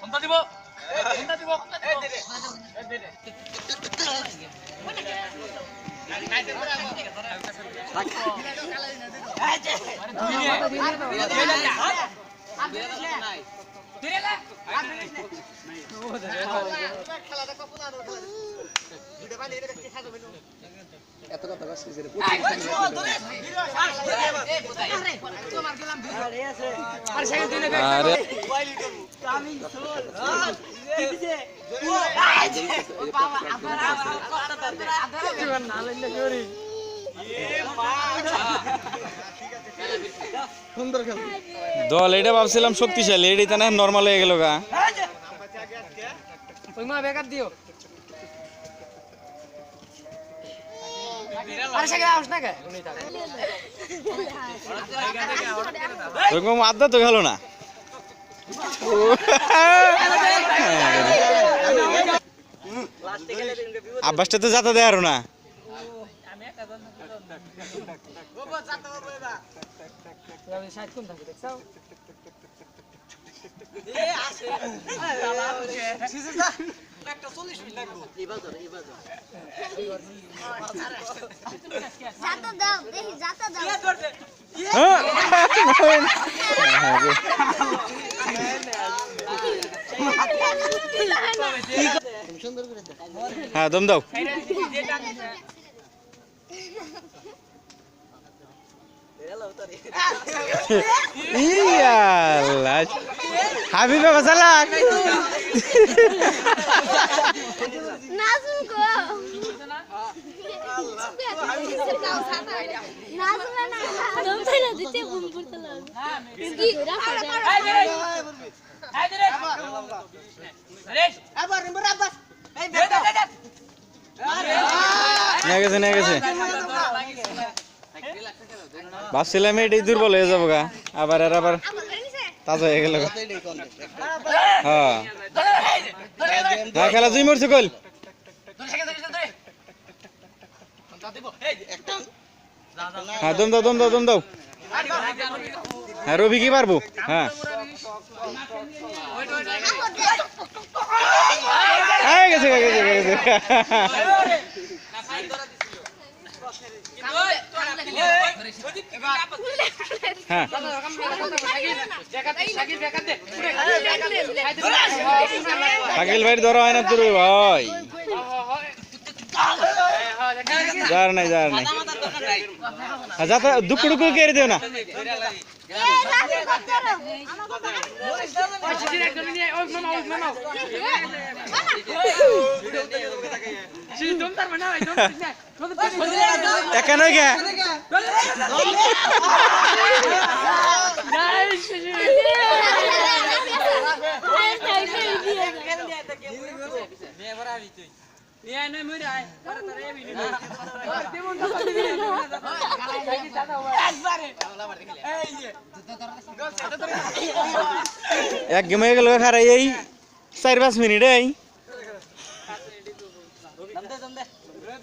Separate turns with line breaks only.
দিব দিব
এত কথা
দল এটা ভাবছিলাম শক্তিশালী এটাই তো না নর্মাল হয়ে গেল গা।
বেকার দিও। আরে সাকে আস না কে?
ওরকম আড্ডা তো গেল না। আব্বাসটা তো যাতা দেয় আরও না। হ্যাঁ দম দাও। ইয়াল্লা হাবিবে বাসালাক
নাজুম গো।
ভাবছিলাম এটাই দুর্বল হয়ে যাব গা আবার আর আবার তাজা হয়ে গেল। হ্যাঁ। হ্যাঁ খেলা তুই মরছে কল হ্যাঁ দম দাও দম দাও দম দাও। হ্যাঁ রবি কি পারব? হ্যাঁ। গেছে গেছে গেছে। শাকিল ভাই ধরা হয় না তোর ভাই যার নাই যার নাই হ্যাঁ যাতা দুঃখ টুকু কেড়ে দিও না নয় কে এক গেমে গেল খারাই এই চার পাঁচ মিনিট এই